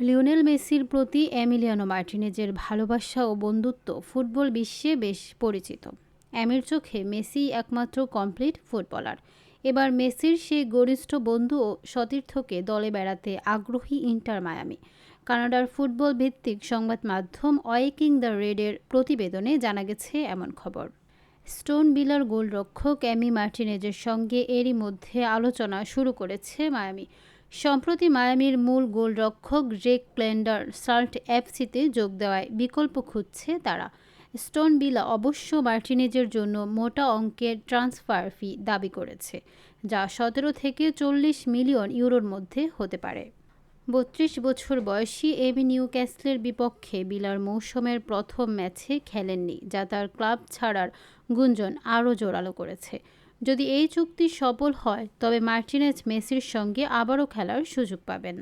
Lionel মেসির প্রতি Emiliano মার্টিনেজের ভালোবাসা ও বন্ধুত্ব ফুটবল বিশ্বে বেশ পরিচিত। অ্যামির চোখে মেসি একমাত্র কমপ্লিট ফুটবলার। এবার মেসির সেই গরিষ্ঠ বন্ধু ও সতীর্থকে দলে বেড়াতে আগ্রহী ইন্টার মায়ামি। কানাডার ফুটবল ভিত্তিক সংবাদ মাধ্যম ওয়েকিং দ্য রেডের প্রতিবেদনে জানা গেছে এমন খবর। স্টোন বিলার গোলরক্ষক অ্যামি মার্টিনেজের সঙ্গে এরই মধ্যে আলোচনা শুরু করেছে মায়ামি। সম্প্রতি মায়ামির মূল গোলরক্ষক রেক প্লেন্ডার সাল্ট এফসিতে যোগ দেওয়ায় বিকল্প খুঁজছে তারা। স্টোন বিলা অবশ্য মার্টিনেজের জন্য মোটা অঙ্কের ট্রান্সফার ফি দাবি করেছে, যা সতেরো থেকে চল্লিশ মিলিয়ন ইউরোর মধ্যে হতে পারে। বত্রিশ বছর বয়সী এমি নিউক্যাসলের বিপক্ষে বিলার মৌসুমের প্রথম ম্যাচে খেলেননি, যা তার ক্লাব ছাড়ার গুঞ্জন আরও জোরালো করেছে। যদি এই চুক্তি সফল হয় তবে মার্টিনেজ মেসির সঙ্গে আবারও খেলার সুযোগ পাবেন।